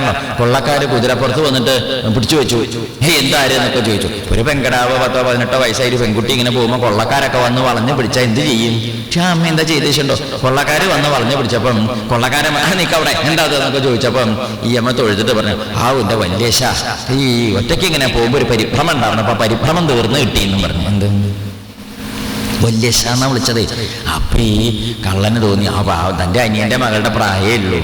കൊള്ളക്കാരാണോ കൊള്ളക്കാര് കുതിരപ്പുറത്ത് വന്നിട്ട് പിടിച്ചു വെച്ചു. ഹേ എന്താര് എന്നൊക്കെ ചോദിച്ചു. ഒരു പെങ്കടാവോ പത്തോ പതിനെട്ടോ വയസ്സായി പെൺകുട്ടി ഇങ്ങനെ പോകുമ്പോൾ കൊള്ളക്കാരൊക്കെ വന്ന് വളഞ്ഞു പിടിച്ചാൽ എന്ത് ചെയ്യും? പക്ഷേ അമ്മ എന്താ ചെയ്തിട്ടുണ്ടോ കൊള്ളക്കാര് വന്ന് വളഞ്ഞു പിടിച്ചപ്പം കൊള്ളക്കാരൻ നിൽക്കവിടെ എന്താ എന്നൊക്കെ ചോദിച്ചപ്പം ഈ അമ്മ തൊഴുതിട്ട് പറഞ്ഞു ആ എന്റെ വല്യേശ ഈ ഒറ്റയ്ക്ക് ഇങ്ങനെ പോകുമ്പോൾ ഒരു പരിഭ്രമം ഉണ്ടാവണം. അപ്പൊ പരിഭ്രമം തീർന്ന് കിട്ടിയെന്നും പറഞ്ഞു. എന്ത്? വല്യശാന്ന വിളിച്ചതേ. അപ്പൊ ഈ കള്ളന് തോന്നി. ആ തന്റെ അനിയന്റെ മകളുടെ പ്രായമേ ഉള്ളൂ.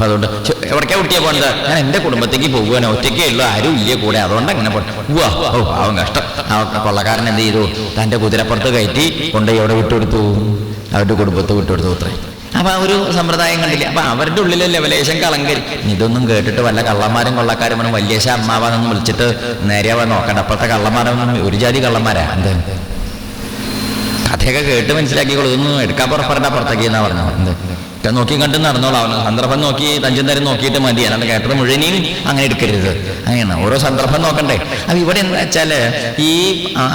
അപ്പൊ അതുകൊണ്ട് "ശ്ശെ, എവിടേക്കാ കുട്ടിയെ പോണത്? ഞാൻ എന്റെ കുടുംബത്തേക്ക് പോകുവാനോ ഒറ്റയ്ക്കേ ഉള്ളൂ ആരും ഇല്ലേ കൂടെ? അതുകൊണ്ട് അങ്ങനെ ഉവ്വാ ഓ പാവം കഷ്ടം. ആ കൊള്ളക്കാരൻ എന്ത് ചെയ്തു? തന്റെ കുതിരപ്പുറത്ത് കയറ്റി കൊണ്ടുപോയി അവിടെ വിട്ടുകൊടുത്തു. അവരുടെ കുടുംബത്ത് വിട്ടുകൊടുത്തു അത്രേ. അപ്പൊ ഒരു സമ്പ്രദായം കണ്ടില്ല? അപ്പൊ അവരുടെ ഉള്ളിലെ ലെവലേശം കളങ്കരി. ഇതൊന്നും കേട്ടിട്ട് വല്ല കള്ളന്മാരും കൊള്ളക്കാരും പറഞ്ഞു വല്യേശ അമ്മാവാന്നൊന്നും വിളിച്ചിട്ട് നേരെയാവാൻ നോക്കണ്ട. അപ്പോഴത്തെ കള്ളന്മാരൊന്നും ഒരു ജാതി കള്ളന്മാരാ. എന്ത്? കഥയൊക്കെ കേട്ട് മനസ്സിലാക്കിക്കോളൂ. ഇതൊന്നും എടുക്കാൻ പുറപ്പെടേണ്ട പുറത്തേക്ക് എന്നാ പറഞ്ഞു എന്ത്? ഒക്കെ നോക്കി കണ്ട് നടന്നോളാവുന്ന സന്ദർഭം നോക്കി തഞ്ചം തരം നോക്കിയിട്ട് മതി. അല്ലാണ്ട് കേട്ടത് മുഴുവനെയും അങ്ങനെ എടുക്കരുത്. അങ്ങനെയാണ്. ഓരോ സന്ദർഭം നോക്കണ്ടേ. അപ്പൊ ഇവിടെ എന്താ വെച്ചാൽ ഈ ആ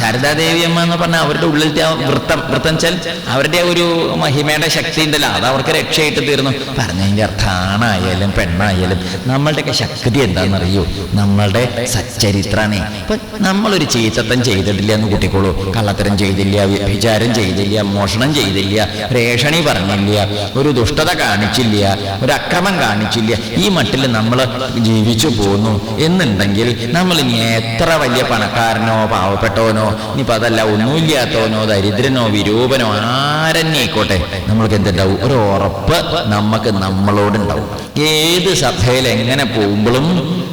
ശാരദാദേവി അമ്മ എന്ന് പറഞ്ഞാൽ അവരുടെ ഉള്ളിലത്തെ ആ വൃത്തം വൃത്തം വെച്ചാൽ അവരുടെ ഒരു മഹിമയുടെ ശക്തി ഉണ്ടല്ലോ. അത് അവർക്ക് രക്ഷയായിട്ട് തീർന്നു. പറഞ്ഞതിന്റെ അർത്ഥം ആണായാലും പെണ്ണായാലും നമ്മളുടെയൊക്കെ ശക്തി എന്താണെന്നറിയോ? നമ്മളുടെ സച്ചരിത്രാണേ. ഇപ്പൊ നമ്മളൊരു ചീത്തത്തം ചെയ്തിട്ടില്ല എന്ന് കൂട്ടിക്കോളൂ. കള്ളത്തരം ചെയ്തില്ല വ്യഭിചാരം ചെയ്തില്ല മോഷണം ചെയ്തില്ല രേഷണി പറഞ്ഞില്ല ഒരു ദുഷ്ടത കാണിച്ചില്ല ഒരു അക്രമം കാണിച്ചില്ല. ഈ മട്ടിൽ നമ്മൾ ജീവിച്ചു പോന്നു. എന്നുണ്ടെങ്കിൽ നമ്മൾ ഇനി എത്ര വലിയ പണക്കാരനോ പാവപ്പെട്ടവനോ ഇനിയിപ്പോൾ അതല്ല ഒന്നുമില്ലാത്തവനോ ദരിദ്രനോ വിരൂപനോ ആരെന്നെയായിക്കോട്ടെ നമ്മൾക്ക് എന്തുണ്ടാവും? ഒരു ഉറപ്പ് നമുക്ക് നമ്മളോടുണ്ടാവും ഏത് സഭയിൽ എങ്ങനെ പോകുമ്പോഴും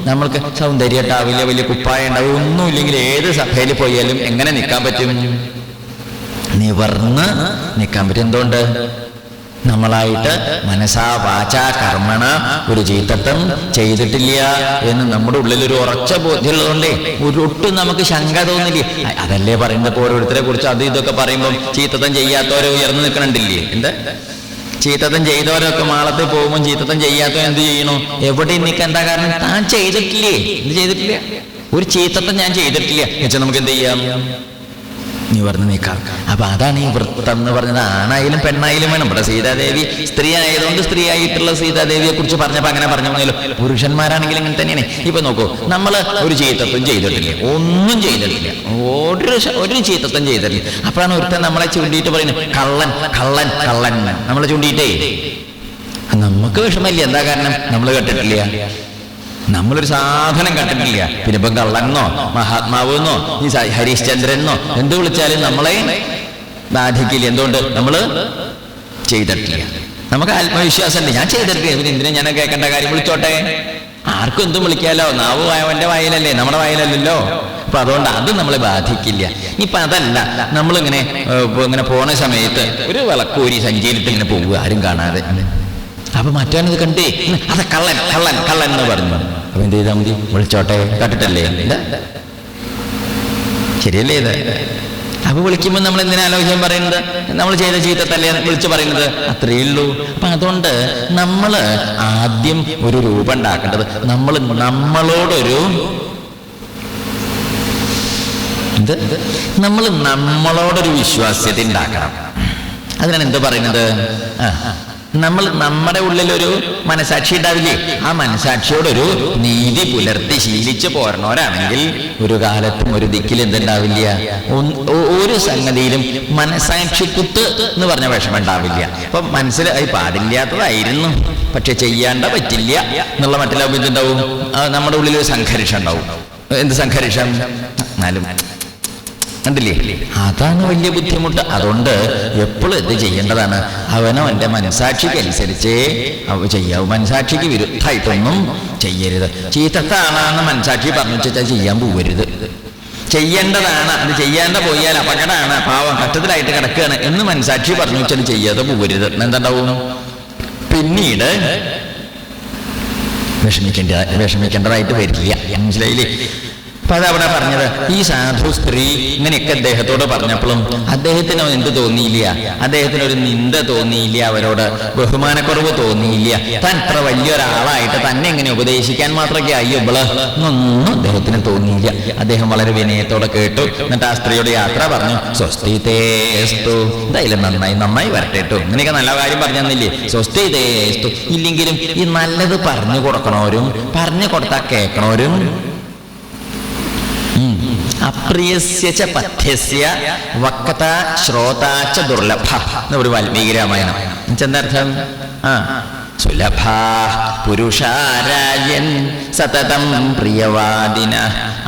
നമ്മൾക്ക് സൗന്ദര്യം ഉണ്ടാവില്ല വലിയ കുപ്പായം ഉണ്ടാവും. ഒന്നുമില്ലെങ്കിൽ ഏത് സഭയിൽ പോയാലും എങ്ങനെ നിൽക്കാൻ പറ്റും? നിവർന്ന് നിൽക്കാൻ പറ്റും. എന്തുകൊണ്ട്? നമ്മളായിട്ട് മനസാ വാച കർമ്മണ ഒരു ചീത്തത്വം ചെയ്തിട്ടില്ല എന്ന് നമ്മുടെ ഉള്ളിൽ ഒരു ഉറച്ച ബോധ്യമുള്ളതുകൊണ്ടേ ഒരു ഒട്ടും നമുക്ക് ശങ്ക തോന്നില്ലേ. അതല്ലേ പറയുന്നത്? ഓരോരുത്തരെ കുറിച്ച് അത് ഇതൊക്കെ പറയുമ്പോൾ ചീത്തത്വം ചെയ്യാത്തവരെ ഉയർന്നു നിൽക്കണുണ്ടില്ലേ? എന്താ? ചീത്തത്തം ചെയ്തവരൊക്കെ മാളത്തിൽ പോകുമ്പോൾ ചീത്തത്തം ചെയ്യാത്തവൻ എന്ത് ചെയ്യണു നിൽക്കാൻ എന്താ കാരണം? താൻ ചെയ്തിട്ടില്ലേ? എന്ത് ചെയ്തിട്ടില്ല? ഒരു ചീത്തത്തം ഞാൻ ചെയ്തിട്ടില്ല. എന്നുവെച്ചാൽ നമുക്ക് എന്ത് ചെയ്യാം? നീ പറഞ്ഞു നീക്കാം അപ്പൊ അതാണ് ഈ വൃത്തം എന്ന് പറഞ്ഞത്. ആണായാലും പെണ്ണായാലും വേണം. ഇവിടെ സീതാദേവി സ്ത്രീ ആയതുകൊണ്ട് സ്ത്രീ ആയിട്ടുള്ള സീതാദേവിയെ കുറിച്ച് പറഞ്ഞപ്പോ അങ്ങനെ പറഞ്ഞു പോയല്ലോ പുരുഷന്മാരാണെങ്കിലും ഇങ്ങനെ തന്നെയാണ്. ഇപ്പൊ നോക്കൂ നമ്മൾ ഒരു ചീത്തത്വം ചെയ്തിട്ടില്ല. ഒന്നും ചെയ്തിട്ടില്ല. ഒരു ഒരു ചീത്തത്വം ചെയ്തിട്ടില്ല. അപ്പോഴാണ് ഒരുത്തൻ നമ്മളെ ചൂണ്ടിയിട്ട് പറയുന്നത് കള്ളൻ കള്ളൻ കള്ളൻ. നമ്മളെ ചൂണ്ടിയിട്ടേ. നമുക്ക് വിഷമമില്ല. എന്താ കാരണം? നമ്മൾ കേട്ടിട്ടില്ല. നമ്മളൊരു സാധനം കണ്ടിട്ടില്ല. പിന്നെ ഇപ്പം കള്ളനെന്നോ മഹാത്മാവെന്നോ ഈ ഹരിശ്ചന്ദ്രനെന്നോ എന്ത് വിളിച്ചാലും നമ്മളെ ബാധിക്കില്ല. എന്തുകൊണ്ട്? നമ്മൾ ചെയ്തിട്ടില്ല. നമുക്ക് ആത്മവിശ്വാസമുണ്ട്. ഞാൻ ചെയ്തിട്ടില്ല. പിന്നെ എന്തിനാ ഞാൻ കേൾക്കേണ്ട കാര്യം? വിളിച്ചോട്ടെ. ആർക്കും എന്തും വിളിക്കാലോ. നാവ് അവന്റെ വായിലല്ലേ? നമ്മുടെ വായിലല്ലല്ലോ. അപ്പൊ അതുകൊണ്ട് അത് നമ്മളെ ബാധിക്കില്ല. ഇപ്പൊ അതല്ല. നമ്മളിങ്ങനെ ഇങ്ങനെ പോണ സമയത്ത് ഒരു വിളക്കൂരി സഞ്ചരിട്ട് ഇങ്ങനെ പോവുക. ആരും കാണാതെ. അപ്പൊ മറ്റവനത് കണ്ടേ. അത് കള്ളൻ കള്ളൻ കള്ളൻ എന്ന് പറഞ്ഞു. അപ്പൊ എന്ത് ചെയ്താൽ മതി? വിളിച്ചോട്ടെ. കേട്ടിട്ടല്ലേ? ശരിയല്ലേ ഇത്? അപ്പൊ വിളിക്കുമ്പോൾ നമ്മൾ എന്തിനാ ആലോചിക്കാൻ പറയുന്നത്? നമ്മൾ ചെയ്ത ചീത്തത്തല്ലേ വിളിച്ചു പറയുന്നത്? അത്രയേ ഉള്ളൂ. അപ്പൊ അതുകൊണ്ട് നമ്മൾ ആദ്യം ഒരു രൂപം ഉണ്ടാക്കേണ്ടത് നമ്മൾ നമ്മളോടൊരു എന്ത്? നമ്മൾ നമ്മളോടൊരു വിശ്വാസ്യത ഉണ്ടാക്കണം. അതിനാണ് എന്ത് പറയുന്നത്? ആ, നമ്മൾ നമ്മുടെ ഉള്ളിലൊരു മനസാക്ഷി ഉണ്ടാവില്ലേ? ആ മനസാക്ഷിയോടൊരു നീതി പുലർത്തി ശീലിച്ച് പോരണവരാണെങ്കിൽ ഒരു കാലത്തും ഒരു ദിക്കിൽ എന്തുണ്ടാവില്ല? ഒരു സംഗതിയിലും മനസാക്ഷി കുത്ത് എന്ന് പറഞ്ഞ വിഷമം ഉണ്ടാവില്ല അപ്പൊ മനസ്സിൽ അത് പാടില്ലാത്തതായിരുന്നു. പക്ഷെ ചെയ്യാണ്ട പറ്റില്ല എന്നുള്ള മറ്റുള്ള ഇതുണ്ടാവും നമ്മുടെ ഉള്ളിൽ ഒരു സംഘർഷം ഉണ്ടാവും. എന്ത് സംഘർഷം? എന്നാലും കണ്ടില്ലേ? അതാണ് വലിയ ബുദ്ധിമുട്ട്. അതുകൊണ്ട് എപ്പോഴും ഇത് ചെയ്യേണ്ടതാണ്. അവനോ എന്റെ മനസാക്ഷിക്ക് അനുസരിച്ച് ചെയ്യാവൂ. മനസാക്ഷിക്ക് വിരുദ്ധമായിട്ടൊന്നും ചെയ്യരുത്. ചീത്തത്താണെന്ന് മനസാക്ഷി പറഞ്ഞു വെച്ചാൽ ചെയ്യാൻ പോവരുത്. ചെയ്യേണ്ടതാണ്. അത് ചെയ്യാണ്ട് പോയാൽ അപകടമാണ്. പാവം കഷ്ടത്തിലായിട്ട് കിടക്കുകയാണ് എന്ന് മനസാക്ഷി പറഞ്ഞു വെച്ചാൽ ചെയ്യാതെ പോവരുത്. എന്തുണ്ടാവും പിന്നീട് വിഷമിക്കേണ്ട വിഷമിക്കേണ്ടതായിട്ട് വരില്ല. മനസ്സിലായില്ലേ? അപ്പൊ അതവിടെ പറഞ്ഞത് ഈ സാധു സ്ത്രീ ഇങ്ങനെയൊക്കെ അദ്ദേഹത്തോട് പറഞ്ഞപ്പോഴും അദ്ദേഹത്തിന് എന്ത് തോന്നിയില്ല? അദ്ദേഹത്തിന് ഒരു നിന്ദ തോന്നിയില്ല അവരോട് ബഹുമാനക്കുറവ് തോന്നിയില്ല. താൻ ഇത്ര വലിയൊരാളായിട്ട് തന്നെ ഇങ്ങനെ ഉപദേശിക്കാൻ മാത്രമൊക്കെ അയ്യോ ഇവൾ. എന്നൊന്നും അദ്ദേഹത്തിന് തോന്നിയില്ല. അദ്ദേഹം വളരെ വിനയത്തോടെ കേട്ടു. എന്നിട്ട് ആ സ്ത്രീയോട് യാത്ര പറഞ്ഞു സ്വസ്തി തേസ്തു എന്തായാലും നന്നായി നന്നായി വരട്ടെ ഇങ്ങനെയൊക്കെ നല്ല കാര്യം പറഞ്ഞു തന്നില്ലേ? സ്വസ്തിതേസ്തു ഇല്ലെങ്കിലും ഈ നല്ലത് പറഞ്ഞു കൊടുക്കണവരും പറഞ്ഞു കൊടുത്താൽ കേൾക്കണവരും അപ്രിയസ്യ പഥ്യസ്യ വക്ത ശ്രോതാച്ച ദുർലഭ. എന്നൊരു വാൽമീകി രാമായണം. എന്താർത്ഥം ആ. സുലഭ പുരുഷാരായൻ സതതം പ്രിയവാദിന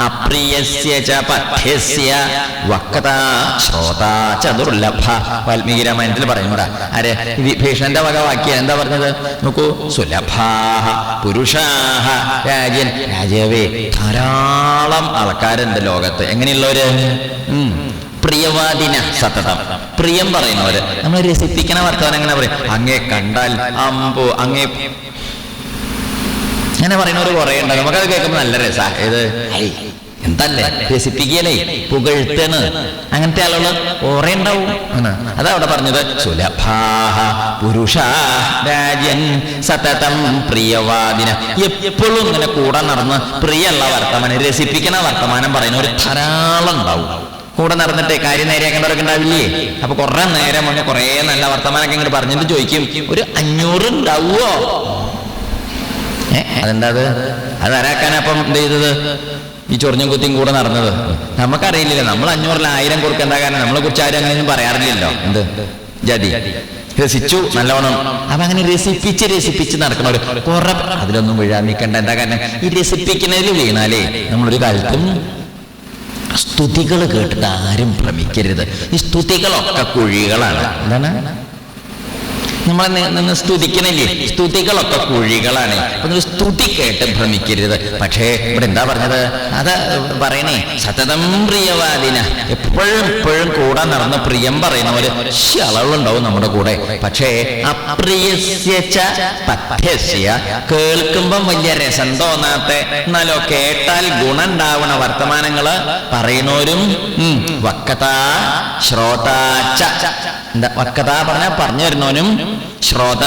അപ്രിയസ്യ ച പഥ്യസ്യ വക്ത ശ്രോത ച ദുർലഭ. വാൽമീകി രാമായണത്തിൽ പറയുന്നതാ അരെ ഭീഷണന്റെ വക വാക്യ എന്താ പറഞ്ഞത്? നോക്കൂ. സുലഭാഹ പുരുഷാഹ രാജൻ രാജാവേ ധാരാളം ആൾക്കാരുണ്ട് ലോകത്ത്. എങ്ങനെയുള്ളവര്? ഉം. പ്രിയവാദിന സതതം പ്രിയം പറയുന്നവര്. നമ്മൾ രസിപ്പിക്കണ വർത്തമാനം എങ്ങനെ പറയും? അങ്ങേ കണ്ടാൽ അമ്പോ അങ്ങേ അങ്ങനെ പറയുന്നവർ കുറെ ഉണ്ട് നമുക്കത് കേൾക്കുമ്പോൾ നല്ല രസാ. ഇത് എന്തല്ലേ? രസിപ്പിക്കലേ പുകഴ്ത്തണ്. അങ്ങനത്തെ ആളുകൾ കുറെ ഉണ്ടാവും. അതാ അവിടെ പറഞ്ഞത്. സുലഭാഹ പുരുഷ രാജൻ സതതം പ്രിയവാദിന. എപ്പോഴും ഇങ്ങനെ കൂടെ നടന്ന് പ്രിയമുള്ള വർത്തമാനം രസിപ്പിക്കുന്ന വർത്തമാനം പറയുന്ന ഒരു ധാരാളം ഉണ്ടാവും. കൂടെ നടന്നിട്ട് കാര്യം നേരെയാക്കേണ്ടവരൊക്കെ ഉണ്ടാവില്ലേ അപ്പൊ കുറെ നേരം ഒന്ന് കുറെ നല്ല വർത്തമാനൊക്കെ ഇങ്ങോട്ട് പറഞ്ഞിട്ട് ചോദിക്കും ഒരു അഞ്ഞൂറ് ഉണ്ടാവുമോ അതെന്താ അത്? അത് ആരാക്കാനപ്പം എന്ത് ചെയ്തത്? ഈ ചൊറിഞ്ഞും കുത്തിയും കൂടെ നടന്നത്. നമുക്കറിയില്ലല്ലോ നമ്മൾ അഞ്ഞൂറിൽ ആയിരം കൊടുക്കുക എന്താ കാരണം? നമ്മളെ കുറിച്ച് ആരും അങ്ങനെയൊന്നും പറയാറില്ലല്ലോ. എന്ത്? ജതി. രസിച്ചു നല്ലോണം അപ്പൊ അങ്ങനെ രസിപ്പിച്ച് രസിപ്പിച്ച് നടക്കണ കുറെ അതിലൊന്നും വീഴാൻ നിൽക്കണ്ട. എന്താ കാരണം? ഈ രസിപ്പിക്കുന്നതിൽ വീണാലേ നമ്മളൊരു കാലത്തും സ്തുതികൾ കേട്ടിട്ട് ആരും ഭ്രമിക്കരുത്. ഈ സ്തുതികളൊക്കെ കുഴികളാണ്. എന്താണ്? നമ്മളെ നിന്ന് സ്തുതിക്കണില്ലേ? സ്തുതികളൊക്കെ കുഴികളാണ്. അപ്പൊ സ്തുതി കേട്ട് ഭ്രമിക്കരുത്. പക്ഷേ ഇവിടെ എന്താ പറഞ്ഞത്? അത് പറയണേ സതതം പ്രിയവാദിന എപ്പോഴും എപ്പോഴും കൂടെ നടന്ന പ്രിയം പറയുന്ന പോലെ അളവുണ്ടാവും നമ്മുടെ കൂടെ. പക്ഷേ അപ്രിയസ്യ ച പഥ്യസ്യ കേൾക്കുമ്പം വലിയ രസം തോന്നാത്ത എന്നാലോ കേട്ടാൽ ഗുണുണ്ടാവണ വർത്തമാനങ്ങൾ പറയുന്നവരും വക്കത ശ്രോതാച്ച എന്താ വക്കത പറഞ്ഞ പറഞ്ഞു വരുന്നവനും ശ്രോത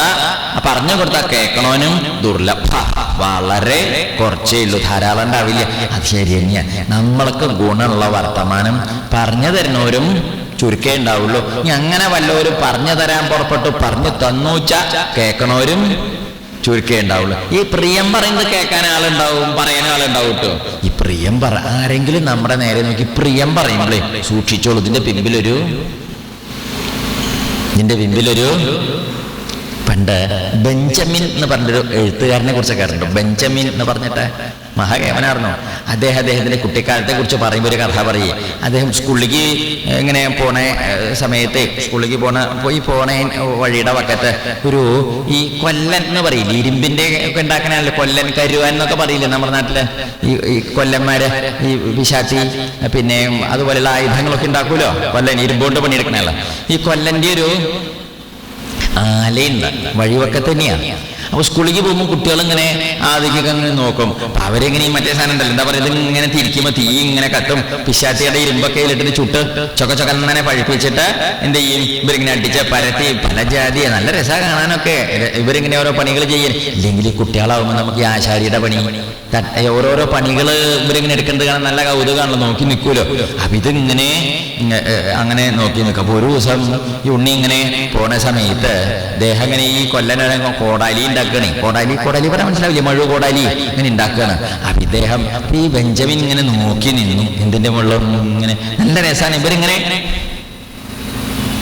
പറഞ്ഞു കൊടുത്ത കേൾക്കണവനും ദുർലഭ. വളരെ കുറച്ചേ ഉള്ളൂ ധാരാളം ഉണ്ടാവില്ല. അത് ശരി തന്നെയാ. നമ്മൾക്ക് ഗുണമുള്ള വർത്തമാനം പറഞ്ഞു തരുന്നവരും ചുരുക്കേ ഉണ്ടാവുള്ളൂ. ഇനി അങ്ങനെ വല്ലവരും പറഞ്ഞു തരാൻ പുറപ്പെട്ടു പറഞ്ഞു തന്നൂച്ച കേൾക്കണവരും ചുരുക്കേ ഉണ്ടാവുള്ളൂ. ഈ പ്രിയം പറയുന്നത് കേൾക്കാൻ ആളുണ്ടാവും പറയാൻ ആളുണ്ടാവും കേട്ടോ ഈ പ്രിയം പറ ആരെങ്കിലും നമ്മുടെ നേരെ നോക്കി പ്രിയം പറയുമ്പോഴേ സൂക്ഷിച്ചോളൂ. ഇതിന്റെ പിമ്പിലൊരു ഇതിന്റെ പിമ്പിലൊരു പണ്ട് ബെഞ്ചമിൻ എന്ന് പറഞ്ഞൊരു എഴുത്തുകാരനെ കുറിച്ചൊക്കെ കേട്ടിട്ടുണ്ട് ബെഞ്ചമിൻ എന്ന് പറഞ്ഞിട്ട് മഹാകേവനായിരുന്നു അദ്ദേഹം അദ്ദേഹത്തിന്റെ കുട്ടിക്കാലത്തെ കുറിച്ച് പറയുമ്പോൾ ഒരു കഥ പറയേ. അദ്ദേഹം സ്കൂളിലേക്ക് ഇങ്ങനെ പോണ സമയത്ത് സ്കൂളിലേക്ക് പോണ പോയി പോണ വഴിയുടെ വക്കത്ത് ഒരു ഈ കൊല്ലൻ എന്ന് പറയില്ല? ഇരുമ്പിന്റെ ഒക്കെ ഉണ്ടാക്കണല്ലോ? കൊല്ലൻ കരുവാൻ എന്നൊക്കെ പറയില്ലേ നമ്മുടെ നാട്ടിൽ? ഈ കൊല്ലന്മാര് ഈ വിശാച്ചി പിന്നെ അതുപോലെയുള്ള ആയുധങ്ങളൊക്കെ ഉണ്ടാക്കുമല്ലോ കൊല്ലൻ ഇരുമ്പുകൊണ്ട് പണിയെടുക്കണല്ലോ? ഈ കൊല്ലന്റെ ഒരു ആലയുണ്ട്. വഴിവക്കത്ത് തന്നെയാണ് അപ്പൊ സ്കൂളിലേക്ക് പോകുമ്പോൾ കുട്ടികൾ ഇങ്ങനെ ആദ്യമൊക്കെ നോക്കും. അപ്പം അവരെങ്ങനെ ഈ മറ്റേ സാധനം ഉണ്ടല്ലോ എന്താ പറയുക ഇങ്ങനെ തിരിക്കുമ്പോൾ തീ ഇങ്ങനെ കത്തും. പിശാത്തിയുടെ ഇരുമ്പൊക്കെ ഇട്ടിട്ട് ചുട്ട് ചൊക്ക ചൊക്ക ഇങ്ങനെ പഴിപ്പിച്ചിട്ട് എന്ത് ചെയ്യും? ഇവരിങ്ങനെ അടിച്ച് പരത്തി പല ജാതിയെ. നല്ല രസം കാണാനൊക്കെ. ഇവരിങ്ങനെ ഓരോ പണികൾ ചെയ്യും. ഇല്ലെങ്കിൽ ഈ കുട്ടികളാവുമ്പോൾ നമുക്ക് ഈ ആശാരിയുടെ പണി. ഓരോരോ പണികൾ ഇവരിങ്ങനെ എടുക്കേണ്ടത് കാണാൻ നല്ല കൗതുകമാണല്ലോ നോക്കി നിൽക്കുമല്ലോ അപ്പൊ ഇതിങ്ങനെ അങ്ങനെ നോക്കി നിൽക്കും. അപ്പൊ ഒരു ദിവസം ഈ ഉണ്ണി ഇങ്ങനെ പോണ സമയത്ത് ദേഹം ഇങ്ങനെ ഈ കൊല്ലനെ കോടാലി ഉണ്ടാക്കണേ? കോടാലി കോടാലി പറയാൻ മനസ്സിലാവില്ലേ? മഴ കോടാലി ഇങ്ങനെ ഉണ്ടാക്കുകയാണ്. അപ്പൊ ഇദ്ദേഹം ഈ ബെഞ്ചമിൻ ഇങ്ങനെ നോക്കി നിന്നു. എന്തിന്റെ മുള്ള ഇങ്ങനെ. നല്ല രസമാണ് ഇവരിങ്ങനെ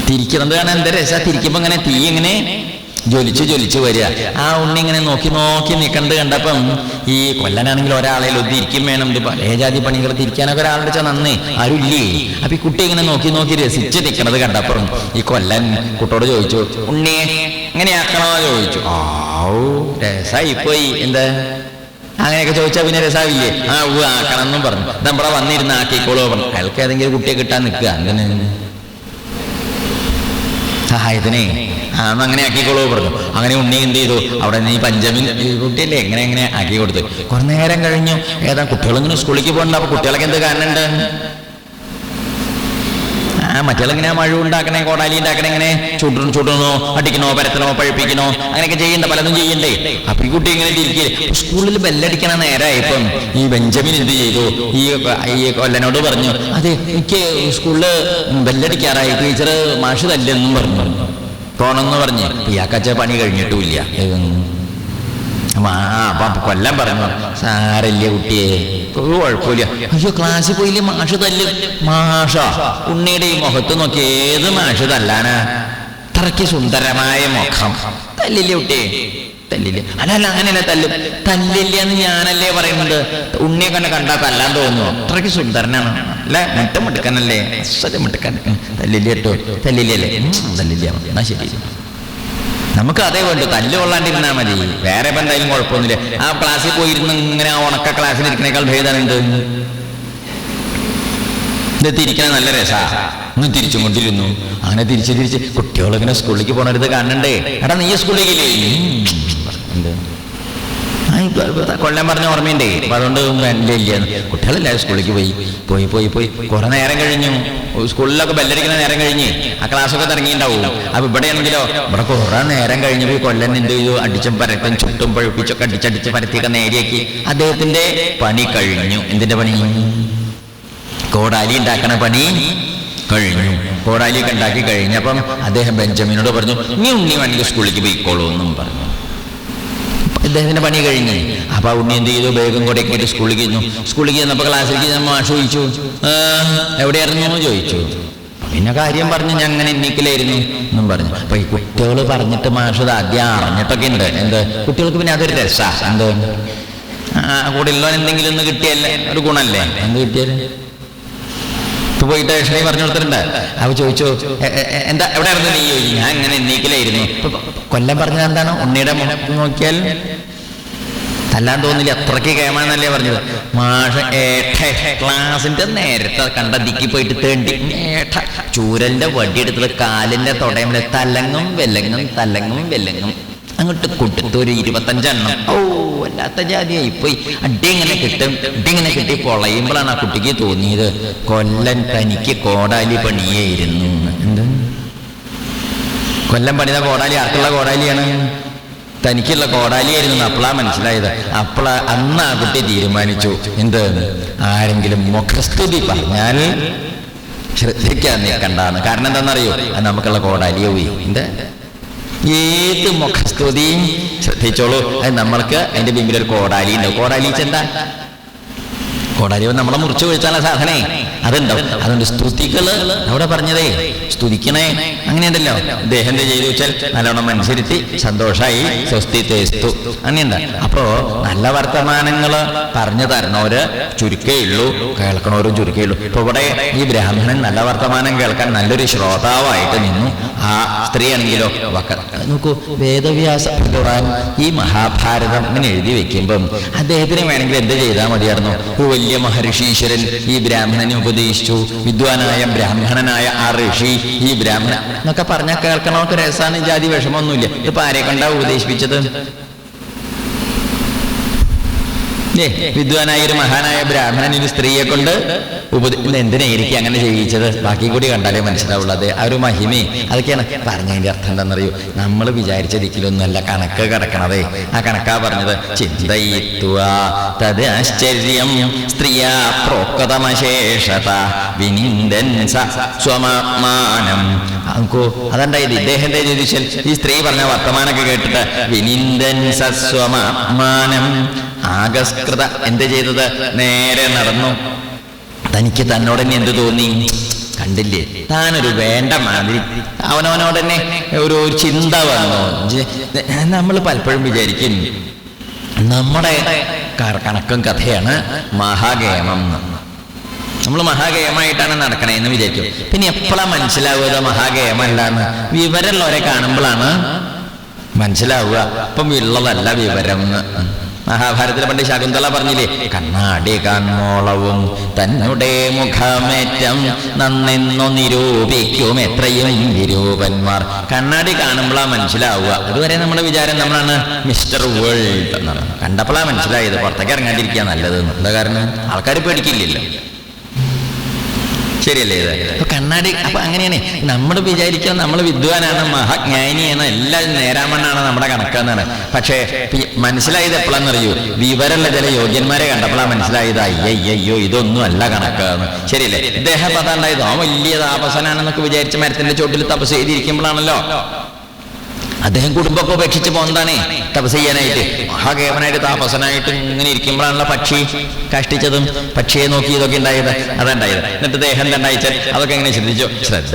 തിരിക്കുന്നത് കാരണം എന്താ രസ? തിരിക്കുമ്പോ ഇങ്ങനെ തീ ഇങ്ങനെ ജ്വലിച്ച് ജ്വലിച്ച് വരിക. ആ ഉണ്ണി ഇങ്ങനെ നോക്കി നോക്കി നിൽക്കണത് കണ്ടപ്പം ഈ കൊല്ലനാണെങ്കിൽ ഒരാളെ ഒതിരിക്കും വേണം. ഇത് പല ജാതി പണികൾ തിരിക്കാനൊക്കെ ഒരാളുടെ വെച്ചാൽ നന്ന്. ആരും അപ്പൊ ഈ കുട്ടി ഇങ്ങനെ നോക്കി നോക്കി രസിച്ച് നിൽക്കണത് കണ്ടപ്പം ഈ കൊല്ലൻ കുട്ടോട് ചോദിച്ചു ഉണ്ണിയെ ഇങ്ങനെയാക്കണോ ചോദിച്ചു. ആവൂ രസായി പോയി. എന്താ? അങ്ങനെയൊക്കെ ചോദിച്ചാൽ പിന്നെ രസാവില്ലേ? ആ ഊ ആക്കണം എന്നും പറഞ്ഞു. നമ്മളെ വന്നിരുന്ന ആക്കിക്കോളൂ പറഞ്ഞു. അയാൾക്ക് ഏതെങ്കിലും കുട്ടിയെ കിട്ടാൻ നിൽക്കുക. അങ്ങനെ സഹായത്തിനെ ആ അങ്ങനെ ആക്കിക്കോളൂ പറഞ്ഞു. അങ്ങനെ ഉണ്ണി എന്ത് ചെയ്തു? അവിടെ നീ പഞ്ചമി കുട്ടിയല്ലേ? എങ്ങനെ എങ്ങനെ ആക്കി കൊടുത്തു. കുറെ നേരം കഴിഞ്ഞു ഏതാ കുട്ടികളിങ്ങനെ സ്കൂളിലേക്ക് പോകണ്ട? അപ്പൊ കുട്ടികളൊക്കെ എന്ത് കാരണം മറ്റുള്ള മഴ ഉണ്ടാക്കണേ? കോടാലി ഉണ്ടാക്കണേ ഇങ്ങനെ ചുട്ടു ചുടണോ അടിക്കണോ പരത്തണോ പഴിപ്പിക്കണോ? അങ്ങനെയൊക്കെ ചെയ്യണ്ട പലതും ചെയ്യണ്ടേ. അപ്പൊ ഈ കുട്ടി ഇങ്ങനെ ഇരിക്കേ. സ്കൂളിൽ ബെല്ലടിക്കണ നേരമായപ്പം ഈ ബെഞ്ചമിൻ എന്ത് ചെയ്തു? ഈ ഈ കൊല്ലനോട് പറഞ്ഞു അതെ എനിക്ക് സ്കൂളിൽ ബെല്ലടിക്കാറായി ടീച്ചർ മാഷ് തല്ലെന്നും പറഞ്ഞു. പോണെന്ന് പറഞ്ഞു ഇയാക്കച്ച പണി കഴിഞ്ഞിട്ടുമില്ല. ആ കൊല്ലം പറഞ്ഞു. സാരല്ല കുട്ടിയെ. കുഴപ്പമില്ല. അയ്യോ ക്ലാസ്സിൽ പോയില്ലേ? മാഷ തല്ല്. മാഷ ഉണ്ണിയുടെ ഈ മുഖത്ത് നോക്കി ഏത് മാഷ തല്ലാനാ? അത്രയ്ക്ക് സുന്ദരമായ മുഖം. തല്ലില്ലേ കുട്ടിയെ? തല്ലില്ല? അല്ലല്ല അല്ല അങ്ങനെയല്ല തല്ല്. തല്ലില്ല എന്ന് ഞാനല്ലേ പറയുന്നത്? ഉണ്ണിയെ കണ്ട കണ്ടാ തല്ലാൻ തോന്നുന്നു. അത്രയ്ക്ക് സുന്ദരനാണ്. അല്ല? മുട്ട മുട്ടക്കനല്ലേ? അസ്സൽ മുട്ടക്കൻ തല്ലില്ല തല്ലില്ലേ തല്ലില്ല. എന്നാ ശരി. നമുക്ക് അതേ വേണ്ടു. തല്ല് കൊള്ളാണ്ടിരുന്നാ മതി. വേറെ ഇപ്പം എന്തായാലും കുഴപ്പമൊന്നുമില്ല. ആ ക്ലാസ്സിൽ പോയിരുന്ന് ഇങ്ങനെ ഉണക്ക ക്ലാസ്സിൽ ഇരിക്കണേക്കാൾ ഭേദമുണ്ട് ഇത് തിരിക്കണ നല്ല രസാ. ഒന്ന് തിരിച്ചു കൊണ്ടിരുന്നു. അങ്ങനെ തിരിച്ച് തിരിച്ച് കുട്ടികളിങ്ങനെ സ്കൂളിലേക്ക് പോണരുത് കാണണ്ടേ എടാ നീ ഇപ്പൊ- ഇപ്പൊ കൊല്ലം പറഞ്ഞ ഓർമ്മയുണ്ടേ. അപ്പൊ അതുകൊണ്ട് ഇല്ല. കുട്ടികളെല്ലാവരും സ്കൂളിലേക്ക് പോയി. പോയി പോയി പോയി. കുറെ നേരം കഴിഞ്ഞു. സ്കൂളിലൊക്കെ ബെല്ലടിക്കുന്ന നേരം കഴിഞ്ഞ്. ആ ക്ലാസ്സൊക്കെ തുടങ്ങിയിട്ടുണ്ടാവും. അപ്പൊ ഇവിടെ ആണെങ്കിലോ ഇവിടെ കുറെ നേരം കഴിഞ്ഞ് പോയി കൊല്ലൻ എന്ത് ചെയ്തു? അടിച്ചും പരത്തും ചുട്ടും പഴുപ്പിച്ചൊക്കെ അടിച്ചടിച്ച് പരത്തിയൊക്കെ നേരിയാക്കി. അദ്ദേഹത്തിന്റെ പണി കഴിഞ്ഞു. എന്തിന്റെ പണി? കോടാലി ഉണ്ടാക്കണ പണി കഴിഞ്ഞു. കോടാലിയൊക്കെ ഉണ്ടാക്കി കഴിഞ്ഞപ്പം അദ്ദേഹം ബെഞ്ചമിനോട് പറഞ്ഞു നീ ഉണ്ണി വേണമെങ്കിൽ സ്കൂളിലേക്ക് പോയിക്കോളൂ എന്നും പറഞ്ഞു. ഇദ്ദേഹത്തിന്റെ പണി കഴിഞ്ഞു. അപ്പോൾ ഉണ്ണി എന്ത് ചെയ്തു? ബേഗം കൂടെ കേട്ട് സ്കൂളിൽ ചെന്നു സ്കൂളിൽ ചെന്നപ്പോ ക്ലാസ്സിലേക്ക് ഞാൻ മാഷ് ചോദിച്ചു എവിടെ എവിടെയായിരുന്നു? എന്ന് ചോദിച്ചു. പിന്നെ കാര്യം പറഞ്ഞു ഞാൻ അങ്ങനെ എണ്ണിക്കലായിരുന്നു എന്നും പറഞ്ഞു. അപ്പൊ ഈ കുട്ടികൾ പറഞ്ഞിട്ട് മാഷ് ഇത് ആദ്യം അറിഞ്ഞിട്ടൊക്കെ ഉണ്ട്. എന്ത്? കുട്ടികൾക്ക് പിന്നെ അതൊരു രസാ. എന്ത്? ആ കൂടെ ഉള്ളവൻ എന്തെങ്കിലും ഒന്ന് കിട്ടിയല്ലേ? ഒരു ഗുണല്ലേ? എന്ത് കിട്ടിയാൽ. ഇപ്പൊ പോയിട്ട് ഷണി പറഞ്ഞു കൊടുത്തിട്ടുണ്ട് അവ ചോദിച്ചു "എ- എ- എ- എന്താ എവിടെ ആയിരുന്നു നീ? ചോദിച്ചു ഞാൻ ഇങ്ങനെ എണ്ണീക്കലായിരുന്നു. ഇപ്പൊ കൊല്ലം പറഞ്ഞത് എന്താണ്? ഉണ്ണിയുടെ നോക്കിയാൽ തല്ലാൻ തോന്നില്ല. അത്രയ്ക്ക് കേമാണെന്നല്ലേ പറഞ്ഞത്. മാഷ ഏട്ട ക്ലാസിന്റെ നേരത്തെ കണ്ട ദിക്കി പോയിട്ട് തേണ്ടി. ഏട്ട ചൂരലിന്റെ വടി എടുത്തത് കാലിന്റെ തുടയമില്ല തലങ്ങും വെല്ലങ്ങും തലങ്ങും വെല്ലങ്ങും. അങ്ങോട്ട് കൊടുത്തു ഒരു ഇരുപത്തഞ്ചെണ്ണം. ഓ വല്ലാത്ത ജാതിയായി പോയി അടി ഇങ്ങനെ കിട്ടും അടി ഇങ്ങനെ കിട്ടി പൊളയുമ്പോഴാണ് ആ കുട്ടിക്ക് തോന്നിയത്. കൊല്ലൻ തനിക്ക് കോടാലി പണിയായിരുന്നു. എന്ത്? കൊല്ലം പണിത കോടാലി ആർക്കുള്ള കോടാലിയാണ്? തനിക്കുള്ള കോടാലിയായിരുന്നു അപ്പളാ മനസ്സിലായത്. അപ്പള അന്ന് ആ കുട്ടി തീരുമാനിച്ചു. എന്ത്? ആരെങ്കിലും മുഖസ്തുതി പറഞ്ഞാൽ ശ്രദ്ധിക്കാൻ നിൽക്കണ്ടാന്ന്. കാരണം എന്താണെന്നറിയോ? അത് നമുക്കുള്ള കോടാലിയോ എന്താ? ഏത് മുഖസ്തുതിയും ശ്രദ്ധിച്ചോളൂ. അത് നമ്മൾക്ക് അതിന്റെ പിമ്പിൽ ഒരു കോടാലി ഉണ്ട്. കോടാലി എന്താ? കോടാലി നമ്മളെ മുറിച്ചു വീഴ്ത്താനുള്ള സാധനേ. അതുണ്ടാവും അതുകൊണ്ട് സ്തുതികൾ. അവിടെ പറഞ്ഞതേ സ്തുതിക്കണേ. അങ്ങനെയുണ്ടല്ലോ. എന്ത് ചെയ്തു വെച്ചാൽ നല്ലോണം മനസ്സിരുത്തി സന്തോഷമായി സ്വസ്തി തേസ്തു. അങ്ങനെയുണ്ട്. അപ്പോ നല്ല വർത്തമാനങ്ങൾ പറഞ്ഞു തരണവര് ചുരുക്കേ ഉള്ളൂ കേൾക്കണവരും ചുരുക്കേ ഉള്ളൂ ഇപ്പൊ ഇവിടെ ഈ ബ്രാഹ്മണൻ നല്ല വർത്തമാനം കേൾക്കാൻ നല്ലൊരു ശ്രോതാവായിട്ട് നിന്നു. ആ സ്ത്രീ ആണെങ്കിലോ നോക്കൂ വേദവ്യാസ ഈ മഹാഭാരതം ഇങ്ങനെ എഴുതി വെക്കുമ്പം അദ്ദേഹത്തിന് വേണമെങ്കിൽ എന്ത് ചെയ്താൽ മതിയായിരുന്നു? വലിയ മഹർഷീശ്വരൻ ഈ ബ്രാഹ്മണനെ ഉപദേശിച്ചു. വിദ്വാനായ ബ്രാഹ്മണനായ ആ ഋഷി ഈ ബ്രാഹ്മണ എന്നൊക്കെ പറഞ്ഞാൽ കേൾക്കണമൊക്കെ രസാണ് ജാതി വിഷമമൊന്നുമില്ല ഇതിപ്പോ ആരെ കണ്ടാ ഉപദേശിപ്പിച്ചത്? വിദ്വാനായ ഒരു മഹാനായ ബ്രാഹ്മണൻ ഒരു സ്ത്രീയെ കൊണ്ട് ഉപദ എന്തിനായിരിക്കും അങ്ങനെ ചെയ്യിച്ചത് ബാക്കി കൂടി കണ്ടാലേ മനസ്സിലാവുള്ളൂ. അത് ആ ഒരു മഹിമേ. അതൊക്കെയാണ് പറഞ്ഞതിന്റെ അർത്ഥം എന്താണെന്നറിയോ? നമ്മൾ വിചാരിച്ച ദിക്കിലൊന്നുമല്ല കണക്ക് കിടക്കണതേ. ആ കണക്കാ പറഞ്ഞത് ചിന്തയിത്വ തത് സ്ത്രീയാ വിനിന്ദൻ സ്വമാനം അങ്കോ അതുണ്ടായത് ഇദ്ദേഹം ജ്യോതിഷൻ ഈ സ്ത്രീ പറഞ്ഞ വർത്തമാനൊക്കെ കേട്ടിട്ട് വിനിന്ദൻ സസ്വമാനം ആകസ്കൃത എന്ത് ചെയ്തത്? നേരെ നടന്നു. തനിക്ക് തന്നോട് തന്നെ എന്ത് തോന്നി? കണ്ടില്ലേ? താനൊരു വേണ്ട മാതിരി. അവനവനോട് തന്നെ ഒരു ചിന്ത വന്നു. നമ്മൾ പലപ്പോഴും വിചാരിക്കും നമ്മുടെ കണക്കും കഥയാണ് മഹാഗേമം. നമ്മൾ മഹാഗേമായിട്ടാണ് നടക്കണേ എന്ന് വിചാരിക്കും. പിന്നെ എപ്പോഴാ മനസ്സിലാവുക മഹാഗേമല്ല എന്ന് വിവരമുള്ളവരെ കാണുമ്പോഴാണ് മനസ്സിലാവുക. അപ്പം ഉള്ളതല്ല വിവരം എന്ന്. മഹാഭാരതത്തിലെ പണ്ട് ശകുന്തള പറഞ്ഞില്ലേ? കണ്ണാടി കൺമോളവും തന്നെ മുഖമേറ്റം നന്നെന്നു നിരൂപിക്കും എത്രയും നിരൂപന്മാർ കണ്ണാടി കാണുമ്പോഴാ മനസ്സിലാവുക. അതുവരെ നമ്മുടെ വിചാരം നമ്മളാണ് മിസ്റ്റർ വേൾഡ് എന്നാണ്. കണ്ടപ്പോഴാ മനസ്സിലായത് പുറത്തേക്ക് ഇറങ്ങാണ്ടിരിക്കുക നല്ലത്. എന്താ കാരണം? ആൾക്കാർ പേടിക്കില്ലല്ലോ. ശരിയല്ലേ ഇത്? അപ്പൊ കണ്ണാടി അപ്പൊ അങ്ങനെയാണ്. നമ്മൾ വിചാരിക്കുക നമ്മൾ വിദ്വാനാണ് മഹാജ്ഞാനിയാണ് എല്ലാം നേരാമണ്ണാണ് നമ്മുടെ കണക്കെന്നാണ്. പക്ഷേ മനസ്സിലായത് എപ്പോഴാണെന്നറിയൂ വിവരമുള്ള ചില യോഗ്യന്മാരെ കണ്ടപ്പോഴാണ് മനസ്സിലായത് അയ്യയ്യോ ഇതൊന്നും അല്ല കണക്കാന്ന്. ശരിയല്ലേ? ഇദ്ദേഹം അതാണ്ടായത്. ആ വലിയ താപസനാണെന്നൊക്കെ വിചാരിച്ച് മരത്തിന്റെ ചോട്ടിൽ തപസ് ചെയ്തിരിക്കുമ്പോഴാണല്ലോ. അദ്ദേഹം കുടുംബമൊക്കെ ഉപേക്ഷിച്ച് പോകുന്നതാണേ തപസ് ചെയ്യാനായിട്ട്. മഹാകേവനായിട്ട് താപസനായിട്ട് ഇങ്ങനെ ഇരിക്കുമ്പോഴാണല്ലോ പക്ഷി കഷ്ടിച്ചതും പക്ഷിയെ നോക്കി ഇതൊക്കെ ഉണ്ടായത്. അതുണ്ടായത് എന്നിട്ട് ദേഹം ഉണ്ടായിച്ചാൽ അതൊക്കെ എങ്ങനെ ശ്രദ്ധിച്ചു? ശ്രദ്ധ